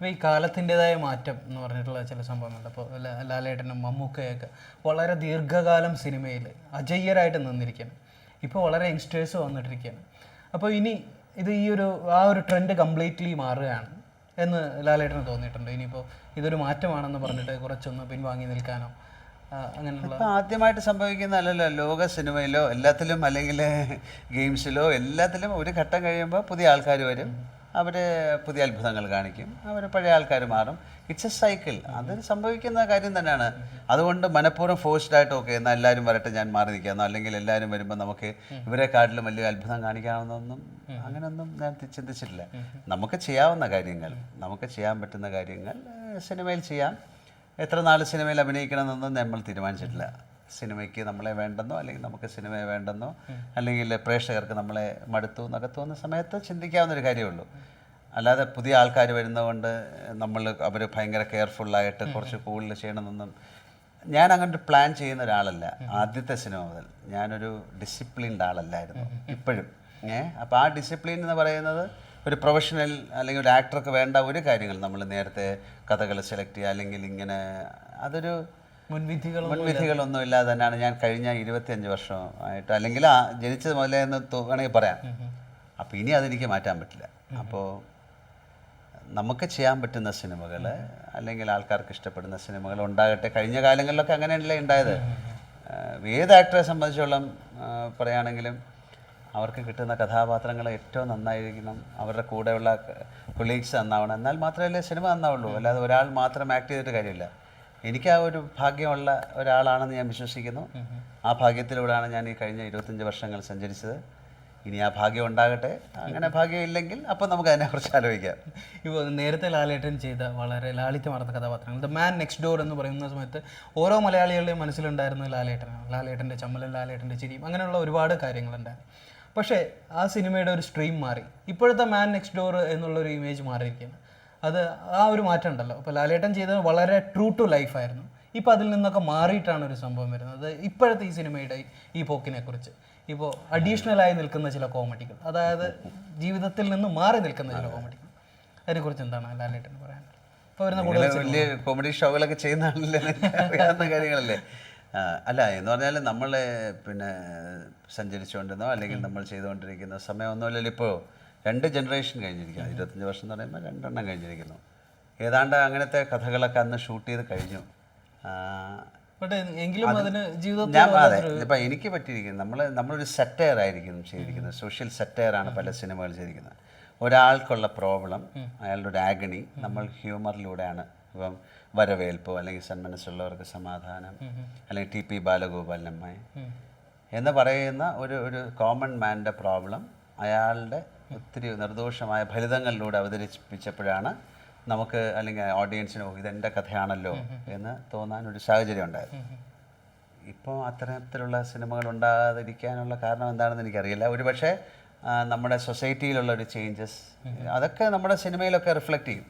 ഇപ്പോൾ ഈ കാലത്തിന്റെതായ മാറ്റം എന്ന് പറഞ്ഞിട്ടുള്ള ചില സംഭവങ്ങളുണ്ട്. അപ്പോൾ ലാലേട്ടനും മമ്മൂക്കയൊക്കെ വളരെ ദീർഘകാലം സിനിമയിൽ അജയ്യരായിട്ട് നിന്നിരിക്കുകയാണ്. ഇപ്പോൾ വളരെ യങ്സ്റ്റേഴ്സ് വന്നിട്ടിരിക്കുകയാണ്. അപ്പോൾ ഇനി ഇത് ഈ ഒരു ആ ഒരു ട്രെൻഡ് കംപ്ലീറ്റ്ലി മാറുകയാണ് എന്ന് ലാലേട്ടന് തോന്നിയിട്ടുണ്ട്. ഇനിയിപ്പോൾ ഇതൊരു മാറ്റമാണെന്ന് പറഞ്ഞിട്ട് കുറച്ചൊന്ന് പിൻവാങ്ങി നിൽക്കാനോ അങ്ങനെയുള്ള ആദ്യമായിട്ട് സംഭവിക്കുന്ന അല്ലല്ലോ ലോക സിനിമയിലോ എല്ലാത്തിലും അല്ലെങ്കിൽ ഗെയിംസിലോ എല്ലാത്തിലും ഒരു ഘട്ടം കഴിയുമ്പോൾ പുതിയ ആൾക്കാർ വരും. അവർ പുതിയ അത്ഭുതങ്ങൾ കാണിക്കും. അവർ പഴയ ആൾക്കാർ മാറും. ഇറ്റ്സ് എ സൈക്കിൾ അത് സംഭവിക്കുന്ന കാര്യം തന്നെയാണ്. അതുകൊണ്ട് മനഃപൂർവം ഫോഴ്സ്ഡ് ആയിട്ട് ഓക്കെ എന്നാൽ എല്ലാവരും വരട്ടെ ഞാൻ മാറി നിൽക്കാമെന്നോ അല്ലെങ്കിൽ എല്ലാവരും വരുമ്പോൾ നമുക്ക് ഇവരെക്കാട്ടിലും വലിയ അത്ഭുതം കാണിക്കാവുന്നൊന്നും അങ്ങനെയൊന്നും ഞാൻ ചിന്തിച്ചിട്ടില്ല. നമുക്ക് ചെയ്യാവുന്ന കാര്യങ്ങൾ നമുക്ക് ചെയ്യാൻ പറ്റുന്ന കാര്യങ്ങൾ സിനിമയിൽ ചെയ്യാം. എത്ര നാൾ സിനിമയിൽ അഭിനയിക്കണമെന്നൊന്നും നമ്മൾ തീരുമാനിച്ചിട്ടില്ല. സിനിമയ്ക്ക് നമ്മളെ വേണ്ടെന്നോ അല്ലെങ്കിൽ നമുക്ക് സിനിമയെ വേണ്ടെന്നോ അല്ലെങ്കിൽ പ്രേക്ഷകർക്ക് നമ്മളെ മടുത്തു എന്നൊക്കെ തോന്നുന്ന സമയത്ത് ചിന്തിക്കാവുന്ന ഒരു കാര്യമുള്ളൂ. അല്ലാതെ പുതിയ ആൾക്കാർ വരുന്നതുകൊണ്ട് നമ്മൾ അവർ ഭയങ്കര കെയർഫുള്ളായിട്ട് കുറച്ച് കൂടുതൽ ചെയ്യണമെന്നൊന്നും ഞാൻ അങ്ങനെ പ്ലാൻ ചെയ്യുന്ന ഒരാളല്ല. ആദ്യത്തെ സിനിമ മുതൽ. ഞാനൊരു ഡിസിപ്ലിൻഡ് ആളല്ലായിരുന്നു. ഇപ്പോഴും. ഏ? അപ്പോൾ ആ ഡിസിപ്ലിൻ എന്ന് പറയുന്നത് ഒരു പ്രൊഫഷണൽ അല്ലെങ്കിൽ ഒരു ആക്ടർക്ക് വേണ്ട ഒരു കാര്യങ്ങൾ നമ്മൾ നേരത്തെ കഥകൾ സെലക്ട് ചെയ്യുക അല്ലെങ്കിൽ ഇങ്ങനെ അതൊരു മുൻവിധികളൊന്നും ഇല്ലാതെ തന്നെയാണ് ഞാൻ കഴിഞ്ഞ ഇരുപത്തിയഞ്ച് വർഷമായിട്ട് അല്ലെങ്കിൽ ആ ജനിച്ചത് മുതലേ എന്ന് വേണമെങ്കിൽ പറയാം. അപ്പോൾ ഇനി അതെനിക്ക് മാറ്റാൻ പറ്റില്ല. അപ്പോൾ നമുക്ക് ചെയ്യാൻ പറ്റുന്ന സിനിമകൾ അല്ലെങ്കിൽ ആൾക്കാർക്ക് ഇഷ്ടപ്പെടുന്ന സിനിമകൾ ഉണ്ടാകട്ടെ. കഴിഞ്ഞ കാലങ്ങളിലൊക്കെ അങ്ങനെയല്ലേ ഉണ്ടായത്? ഏത് ആക്ടറെ സംബന്ധിച്ചോളം പറയുകയാണെങ്കിലും അവർക്ക് കിട്ടുന്ന കഥാപാത്രങ്ങൾ ഏറ്റവും നന്നായിരിക്കണം. അവരുടെ കൂടെയുള്ള കൊളീഗ്സ് നന്നാവണം. എന്നാൽ മാത്രമല്ലേ സിനിമ നന്നാവുള്ളൂ. അല്ലാതെ ഒരാൾ മാത്രം ആക്ട് ചെയ്തിട്ട് കാര്യമില്ല. എനിക്ക് ആ ഒരു ഭാഗ്യമുള്ള ഒരാളാണെന്ന് ഞാൻ വിശ്വസിക്കുന്നു. ആ ഭാഗ്യത്തിലൂടെയാണ് ഞാൻ ഈ കഴിഞ്ഞ ഇരുപത്തഞ്ച് വർഷങ്ങൾ സഞ്ചരിച്ചത്. ഇനി ആ ഭാഗ്യം ഉണ്ടാകട്ടെ. അങ്ങനെ ഭാഗ്യം ഇല്ലെങ്കിൽ അപ്പം നമുക്ക് അതിനെക്കുറിച്ച് ആലോചിക്കാം. ഇപ്പോൾ നേരത്തെ ലാലേട്ടൻ ചെയ്ത വളരെ ലാളിത്യമാർന്ന കഥാപാത്രങ്ങൾ. ദ മാൻ നെക്സ്റ്റ് ഡോർ എന്ന് പറയുന്ന സമയത്ത് ഓരോ മലയാളികളുടെയും മനസ്സിലുണ്ടായിരുന്നത് ലാലേട്ടനാണ്. ലാലേട്ടന്റെ ചമ്മലും ലാലേട്ടന്റെ ചിരിയും അങ്ങനെയുള്ള ഒരുപാട് കാര്യങ്ങളുണ്ടായിരുന്നു. പക്ഷേ ആ സിനിമയുടെ ഒരു സ്ട്രീം മാറി. ഇപ്പോഴത്തെ മാൻ നെക്സ്റ്റ് ഡോർ എന്നുള്ളൊരു ഇമേജ് മാറിയിരിക്കുകയാണ്. അത് ആ ഒരു മാറ്റം ഉണ്ടല്ലോ. അപ്പോൾ ലാലേട്ടൻ ചെയ്തത് വളരെ ട്രൂ ടു ലൈഫായിരുന്നു ഇപ്പോൾ അതിൽ നിന്നൊക്കെ മാറിയിട്ടാണ് ഒരു സംഭവം വരുന്നത്. ഇപ്പോഴത്തെ ഈ സിനിമയുടെ ഈ- പോക്കിനെക്കുറിച്ച്. പോക്കിനെ കുറിച്ച് ഇപ്പോൾ അഡീഷണലായി നിൽക്കുന്ന ചില കോമഡികൾ അതായത് ജീവിതത്തിൽ നിന്ന് മാറി നിൽക്കുന്ന ചില കോമഡികൾ അതിനെക്കുറിച്ച് എന്താണ് ലാലേട്ടൻ പറയാനുള്ളത്? ഇപ്പോൾ വരുന്ന കൂടുതൽ വലിയ കോമഡി ഷോകളൊക്കെ ചെയ്യുന്ന ആളല്ലേ അറിയാവുന്ന കാര്യങ്ങളല്ലേ? അല്ല എന്ന് പറഞ്ഞാൽ നമ്മൾ പിന്നെ സഞ്ചരിച്ചുകൊണ്ടിരുന്നോ അല്ലെങ്കിൽ നമ്മൾ ചെയ്തുകൊണ്ടിരിക്കുന്ന സമയമൊന്നുമല്ലല്ലോ ഇപ്പോൾ രണ്ട് ജനറേഷൻ കഴിഞ്ഞിരിക്കുന്നു. ഇരുപത്തഞ്ച് വർഷം എന്ന് പറയുമ്പോൾ രണ്ടെണ്ണം കഴിഞ്ഞിരിക്കുന്നു. ഏതാണ്ട് അങ്ങനത്തെ കഥകളൊക്കെ അന്ന് ഷൂട്ട് ചെയ്ത് കഴിഞ്ഞു. എങ്കിലും അതിന് ജീവിതത്തിൽ അതെ ഇപ്പം എനിക്ക് പറ്റിയിരിക്കുന്നത് നമ്മൾ നമ്മളൊരു സെറ്റയർ ആയിരിക്കും ചെയ്തിരിക്കുന്നത്. സോഷ്യൽ സെറ്റയറാണ് പല സിനിമകൾ ചെയ്തിരിക്കുന്നത്. ഒരാൾക്കുള്ള പ്രോബ്ലം അയാളുടെ ഒരു ആഗണി നമ്മൾ ഹ്യൂമറിലൂടെയാണ് ഇപ്പം വരവേൽപ്പോ അല്ലെങ്കിൽ സന്മനസ്സുള്ളവർക്ക് സമാധാനം അല്ലെങ്കിൽ ടി പി ബാലഗോപാലമ്മ എന്ന് പറയുന്ന ഒരു ഒരു കോമൺ മാന്റെ പ്രോബ്ലം അയാളുടെ ഒത്തിരി നിർദോഷമായ ഫലിതങ്ങളിലൂടെ അവതരിപ്പിച്ചപ്പോഴാണ് നമുക്ക് അല്ലെങ്കിൽ ഓഡിയൻസിന് "ഓ, ഇതെന്റെ കഥയാണല്ലോ എന്ന് തോന്നാൻ ഒരു സാഹചര്യം ഉണ്ടായത്. ഇപ്പോൾ അത്തരത്തിലുള്ള സിനിമകൾ ഉണ്ടാകാതിരിക്കാനുള്ള കാരണം എന്താണെന്ന് എനിക്കറിയില്ല. ഒരുപക്ഷെ പക്ഷേ നമ്മുടെ സൊസൈറ്റിയിലുള്ള ഒരു ചേഞ്ചസ് അതൊക്കെ നമ്മുടെ സിനിമയിലൊക്കെ റിഫ്ലക്റ്റ് ചെയ്യും.